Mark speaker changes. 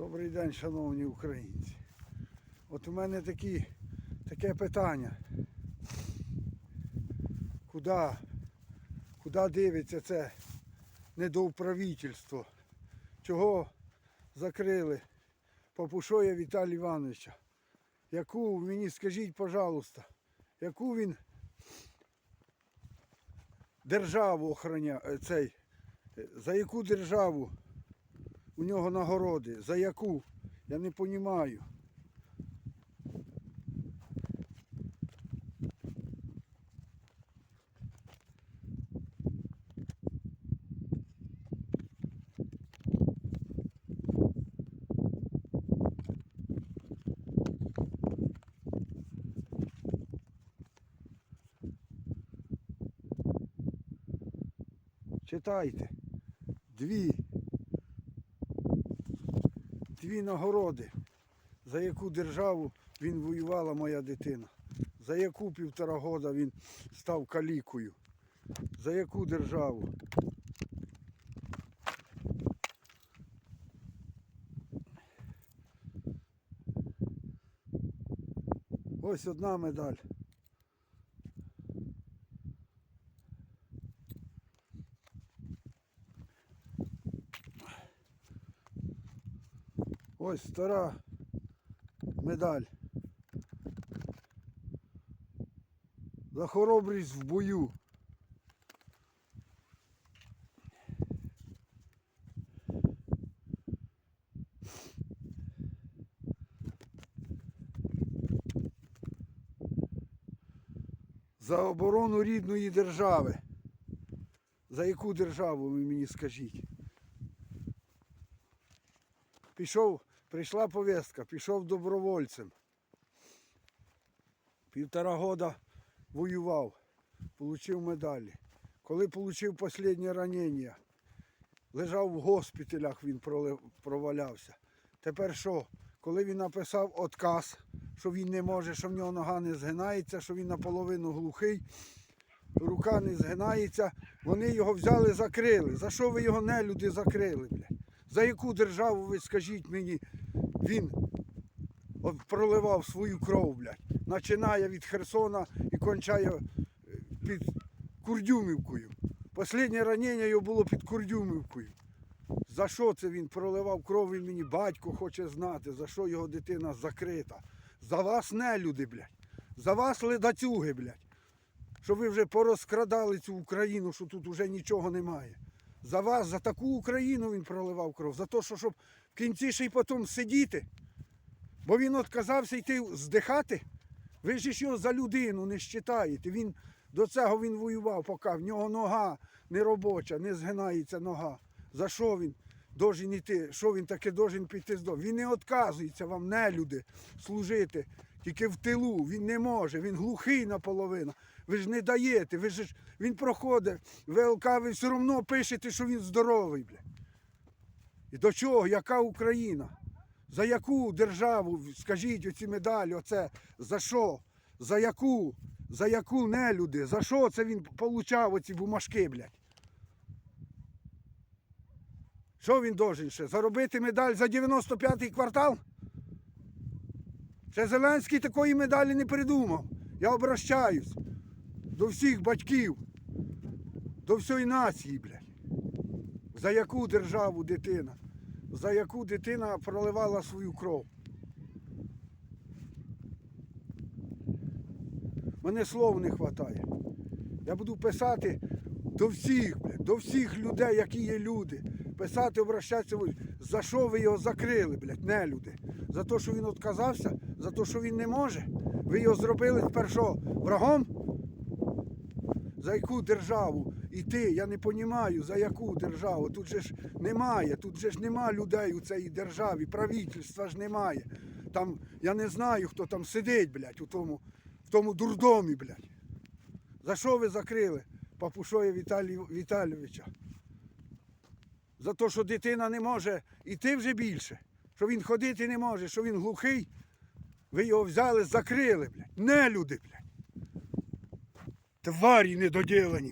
Speaker 1: Добрий день, шановні українці. От у мене такі, таке питання. Куди, куди дивиться це недоуправительство? Чого закрили Папушоя Віталія Івановича? Яку мені скажіть, пожалуйста, яку він державу охороняє цей, за яку державу у нього нагороди? За яку? Я не розумію. Читайте. Дві. Дві нагороди. За яку державу він воювала моя дитина. За яку півтора года він став калікою. За яку державу? Ось одна медаль. Ось стара медаль. За хоробрість в бою. За оборону рідної держави. За яку державу ви мені скажіть? Пішов, прийшла повістка, пішов добровольцем. Півтора года воював, отримав медалі. Коли отримав останнє ранення, лежав в госпіталях, він провалявся. Тепер що? Коли він написав отказ, що він не може, що в нього нога не згинається, що він наполовину глухий, рука не згинається, вони його взяли, закрили. За що ви його нелюди закрили, блядь? За яку державу ви скажіть мені, він проливав свою кров, блядь. Починає від Херсона і кончає е, під Курдюмівкою. Останнє ранення його було під Курдюмівкою. За що це він проливав кров, він мені батько хоче знати, за що його дитина закрита. За вас не люди, блядь. За вас ледацюги, блядь. Що ви вже порозкрадали цю Україну, що тут вже нічого немає. За вас, за таку Україну він проливав кров. За те, що щоб в кінці ще й потім сидіти. Бо він відказався йти здихати. Ви ж його за людину не вважаєте. Він до цього він воював, поки в нього нога не робоча, не згинається нога. За що він должен йти? Що він таке должен піти з дому? Він не відказується вам, не люди, служити. Тільки в тилу. Він не може, він глухий наполовину. Ви ж не даєте, ви ж він проходить, ВЛК, ви все одно пишете, що він здоровий. Бля. І до чого? Яка Україна? За яку державу, скажіть оці медалі, оце, за що? За яку? За яку нелюди? За що це він получав оці бумажки, блядь? Що він должен ще? Заробити медаль за 95-й квартал? Ще Зеленський такої медалі не придумав. Я обращаюсь до всіх батьків, до всієї нації, блядь. За яку державу дитина? За яку дитина проливала свою кров? Мене слов не вистачає. Я буду писати до всіх, блядь, до всіх людей, які є люди. Писати, обращатися, за що ви його закрили, блядь, не люди. За те, що він відказався, за те, що він не може. Ви його зробили тепер врагом? За яку державу іти? Я не розумію, за яку державу. Тут же ж немає, тут же ж нема людей у цій державі, правительства ж немає. Там, я не знаю, хто там сидить, блядь, у тому, в тому дурдомі, блядь. За що ви закрили Папушоя Віталій, Віталійовича? За те, що дитина не може йти вже більше, що він ходити не може, що він глухий. Ви його взяли, закрили, блядь. Не люди, блядь. Тварі недоділені.